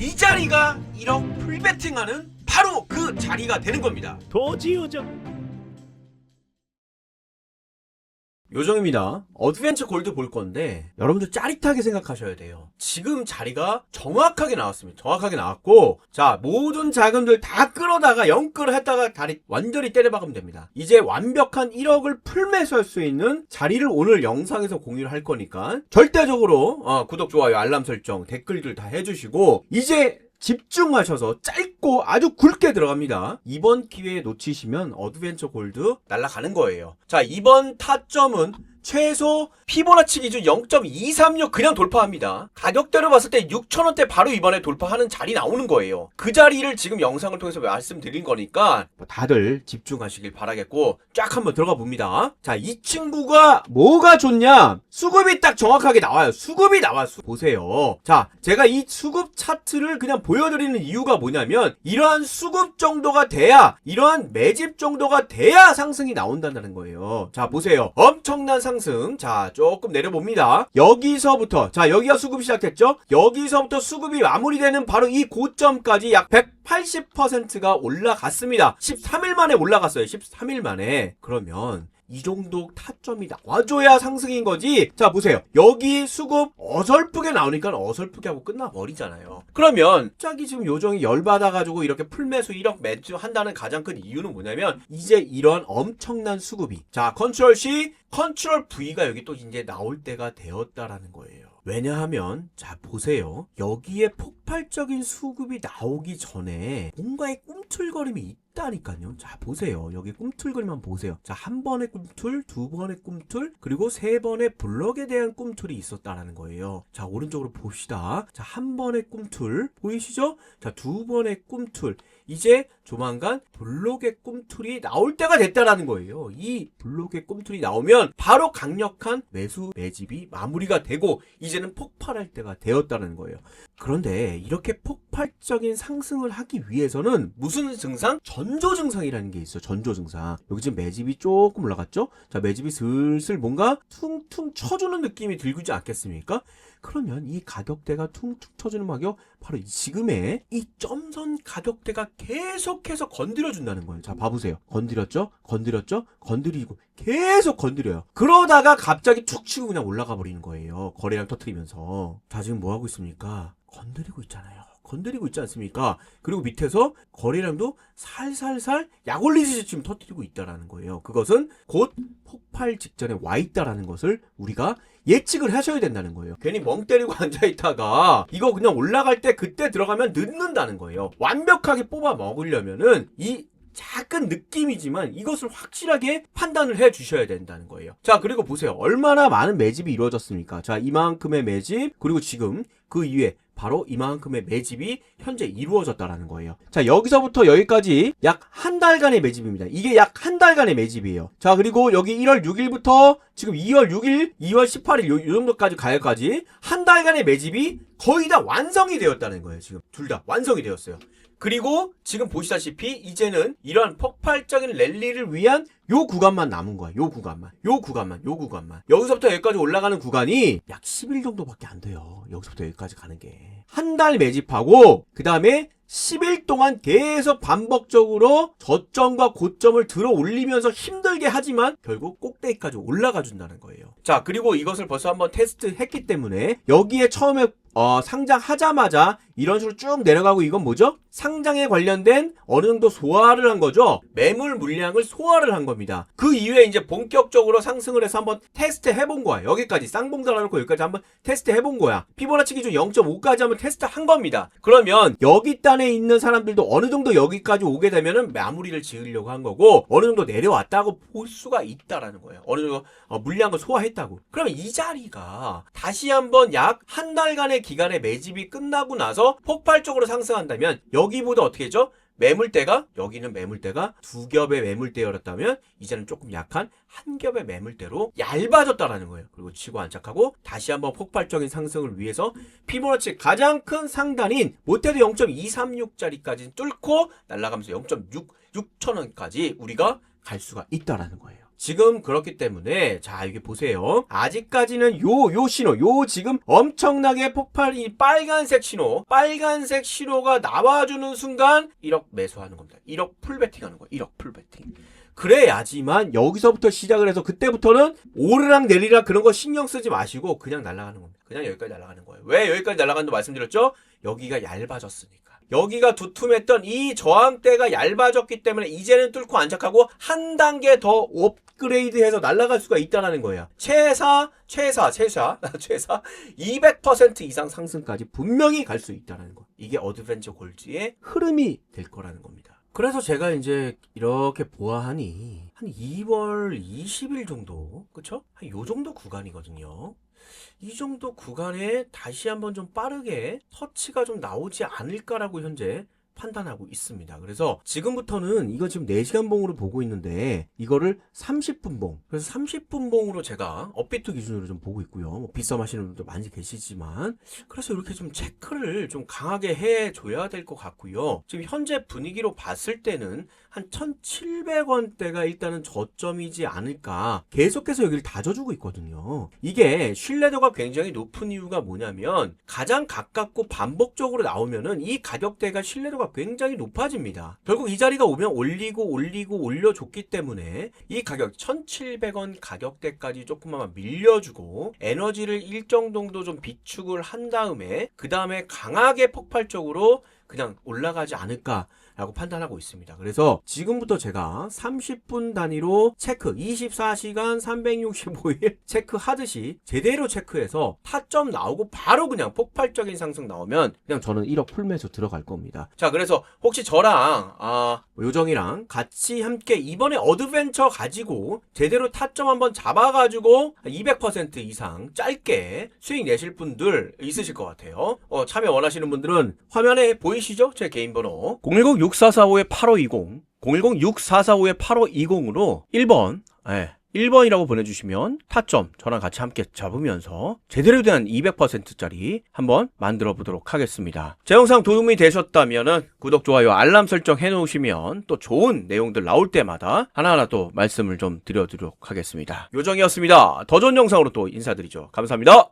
이 자리가 1억 풀베팅하는 바로 그 자리가 되는 겁니다. 도지요정 요정입니다. 어드벤처 골드 볼 건데 여러분들 짜릿하게 생각하셔야 돼요. 지금 자리가 정확하게 나왔습니다. 정확하게 나왔고 자 모든 자금들 다 끌어다가 영끌 했다가 다리 완전히 때려박으면 됩니다. 이제 완벽한 1억을 풀매수할 수 있는 자리를 오늘 영상에서 공유를 할 거니까 절대적으로 어, 구독, 좋아요, 알람 설정, 댓글들 다 해주시고 이제 집중하셔서 짧고 아주 굵게 들어갑니다. 이번 기회에 놓치시면 어드벤처 골드 날아가는 거예요. 자, 이번 타점은 최소 피보나치 기준 0.236 그냥 돌파합니다. 가격대로 봤을 때 6천원대 바로 이번에 돌파하는 자리 나오는 거예요. 그 자리를 지금 영상을 통해서 말씀드린 거니까 뭐 다들 집중하시길 바라겠고 쫙 한번 들어가 봅니다. 자, 이 친구가 뭐가 좋냐? 수급이 딱 정확하게 나와요. 수급이. 수... 보세요. 자, 제가 이 수급 차트를 그냥 보여드리는 이유가 뭐냐면 이러한 수급 정도가 돼야 이러한 매집 정도가 돼야 상승이 나온다는 거예요. 자, 보세요. 엄청난 상승. 자, 조금 내려봅니다. 여기서부터 자, 여기가 수급이 시작됐죠? 여기서부터 수급이 마무리되는 바로 이 고점까지 약 180%가 올라갔습니다. 13일 만에 올라갔어요. 13일 만에. 그러면 이 정도 타점이 나와줘야 상승인 거지. 자, 보세요. 여기 수급 어설프게 나오니까 어설프게 하고 끝나버리잖아요. 그러면 갑자기 지금 요정이 열받아가지고 이렇게 풀매수 1억 매주 한다는 가장 큰 이유는 뭐냐면 이제 이런 엄청난 수급이 자, 컨트롤 C, 컨트롤 V가 여기 또 이제 나올 때가 되었다라는 거예요. 왜냐하면 자 보세요 여기에 폭 발적인 수급이 나오기 전에 뭔가의 꿈틀거림이 있다니까요. 자 보세요. 여기 꿈틀거림만 보세요. 자 한 번의 꿈틀 두 번의 꿈틀 그리고 세 번의 블럭에 대한 꿈틀이 있었다라는 거예요. 자 오른쪽으로 봅시다. 자 한 번의 꿈틀 보이시죠? 자 두 번의 꿈틀. 이제 조만간 블록의 꿈틀이 나올 때가 됐다라는 거예요. 이 블록의 꿈틀이 나오면 바로 강력한 매수 매집이 마무리가 되고 이제는 폭발할 때가 되었다는 거예요. 그런데 이렇게 폭발적인 상승을 하기 위해서는 무슨 증상? 전조 증상이라는 게 있어요. 전조 증상. 여기 지금 매집이 조금 올라갔죠? 자, 매집이 슬슬 뭔가 퉁퉁 쳐주는 느낌이 들지 않겠습니까? 그러면 이 가격대가 퉁퉁 쳐주는 가격 바로 지금의 이 점선 가격대가 계속해서 건드려 준다는 거예요. 자, 봐보세요. 건드렸죠? 건드렸죠? 건드리고 계속 건드려요. 그러다가 갑자기 툭 치고 그냥 올라가 버리는 거예요. 거래량 터트리면서. 자, 지금 뭐 하고 있습니까? 건드리고 있잖아요. 건드리고 있지 않습니까? 그리고 밑에서 거래량도 살살살 약 올리듯이 지금 터뜨리고 있다라는 거예요. 그것은 곧 폭발 직전에 와 있다라는 것을 우리가 예측을 하셔야 된다는 거예요. 괜히 멍 때리고 앉아 있다가 이거 그냥 올라갈 때 그때 들어가면 늦는다는 거예요. 완벽하게 뽑아 먹으려면은 이 작은 느낌이지만 이것을 확실하게 판단을 해 주셔야 된다는 거예요. 자, 그리고 보세요. 얼마나 많은 매집이 이루어졌습니까? 자, 이만큼의 매집, 그리고 지금 그 이후에 바로 이만큼의 매집이 현재 이루어졌다라는 거예요. 자, 여기서부터 여기까지 약 한 달간의 매집입니다. 이게 약 한 달간의 매집이에요. 자, 그리고 여기 1월 6일부터 지금 2월 6일, 2월 18일 요, 요 정도까지 가야까지 한 달간의 매집이 거의 다 완성이 되었다는 거예요. 지금 둘 다 완성이 되었어요. 그리고 지금 보시다시피 이제는 이러한 폭발적인 랠리를 위한 요 구간만 남은 거야. 요 구간만. 요 구간만. 요 구간만. 여기서부터 여기까지 올라가는 구간이 약 10일 정도밖에 안 돼요. 여기서부터 여기까지 가는 게. 한 달 매집하고 그 다음에 10일 동안 계속 반복적으로 저점과 고점을 들어 올리면서 힘들게 하지만 결국 꼭대기까지 올라가 준다는 거예요. 자, 그리고 이것을 벌써 한번 테스트 했기 때문에 여기에 처음에 어, 상장하자마자 이런 식으로 쭉 내려가고 이건 뭐죠? 상장에 관련된 어느 정도 소화를 한 거죠. 매물 물량을 소화를 한 겁니다. 그 이후에 이제 본격적으로 상승을 해서 한번 테스트 해본 거야. 여기까지 쌍봉 달아놓고 여기까지 한번 테스트 해본 거야. 피보나치 기준 0.5까지 한번 테스트 한 겁니다. 그러면 여기 단에 있는 사람들도 어느 정도 여기까지 오게 되면은 마무리를 지으려고 한 거고 어느 정도 내려왔다고 볼 수가 있다라는 거예요. 어느 정도 어, 물량을 소화했다고. 그러면 이 자리가 다시 한번 약 한 달간의 기간의 매집이 끝나고 나서 폭발적으로 상승한다면 여기보다 어떻게 했죠? 매물대가 여기는 매물대가 두 겹의 매물대였다면 이제는 조금 약한 한 겹의 매물대로 얇아졌다라는 거예요. 그리고 치고 안착하고 다시 한번 폭발적인 상승을 위해서 피보나치 가장 큰 상단인 못해도 0.236짜리까지 뚫고 날아가면서 0.6 6천 원까지 우리가 갈 수가 있다라는 거예요. 지금 그렇기 때문에 자 이게 보세요. 아직까지는 요요 신호 요 지금 엄청나게 폭발 이 빨간색 신호 빨간색 신호가 나와주는 순간 1억 매수하는 겁니다. 1억 풀베팅하는 거예요. 1억 풀베팅. 그래야지만 여기서부터 시작을 해서 그때부터는 오르락 내리락 그런 거 신경 쓰지 마시고 그냥 날아가는 겁니다. 그냥 여기까지 날아가는 거예요. 왜 여기까지 날아간다고 말씀드렸죠? 여기가 얇아졌으니까. 여기가 두툼했던 이 저항대가 얇아졌기 때문에 이제는 뚫고 안착하고 한 단계 더 업그레이드해서 날아갈 수가 있다는 거예요. 최사, 최사, 최사, 최사 200% 이상 상승까지 분명히 갈 수 있다는 거. 이게 어드벤처 골드의 흐름이 될 거라는 겁니다. 그래서 제가 이제 이렇게 보아하니 한 2월 20일 정도, 그쵸? 한 요 정도 구간이거든요. 이 정도 구간에 다시 한번 좀 빠르게 터치가 좀 나오지 않을까라고 현재 판단하고 있습니다. 그래서 지금부터는 이거 지금 4시간 봉으로 보고 있는데 이거를 30분 봉. 그래서 30분 봉으로 제가 업비트 기준으로 좀 보고 있고요. 뭐 비썸 하시는 분도 많이 계시지만 그래서 이렇게 좀 체크를 좀 강하게 해 줘야 될 것 같고요. 지금 현재 분위기로 봤을 때는 한 1,700원대가 일단은 저점이지 않을까. 계속해서 여기를 다져주고 있거든요. 이게 신뢰도가 굉장히 높은 이유가 뭐냐면 가장 가깝고 반복적으로 나오면은 이 가격대가 신뢰도가 굉장히 높아집니다. 결국 이 자리가 오면 올리고 올리고 올려줬기 때문에 이 가격 1,700원 가격대까지 조금만 밀려주고 에너지를 일정 정도 좀 비축을 한 다음에 그 다음에 강하게 폭발적으로 그냥 올라가지 않을까 라고 판단하고 있습니다. 그래서 지금부터 제가 30분 단위로 체크, 24시간 365일 체크하듯이 제대로 체크해서 타점 나오고 바로 그냥 폭발적인 상승 나오면 그냥 저는 1억 풀매수 들어갈 겁니다. 자, 그래서 혹시 저랑 아, 요정이랑 같이 함께 이번에 어드벤처 가지고 제대로 타점 한번 잡아가지고 200% 이상 짧게 수익 내실 분들 있으실 것 같아요. 어, 참여 원하시는 분들은 화면에 보이시죠? 제 개인 번호 010-6445-8520 010-6445-8520으로 1번 예, 1번이라고 보내주시면 타점 저랑 같이 함께 잡으면서 제대로 된 200%짜리 한번 만들어 보도록 하겠습니다. 제 영상 도움이 되셨다면 구독, 좋아요, 알람 설정 해놓으시면 또 좋은 내용들 나올 때마다 하나하나 또 말씀을 좀 드려드리도록 하겠습니다. 요정이었습니다. 더 좋은 영상으로 또 인사드리죠. 감사합니다.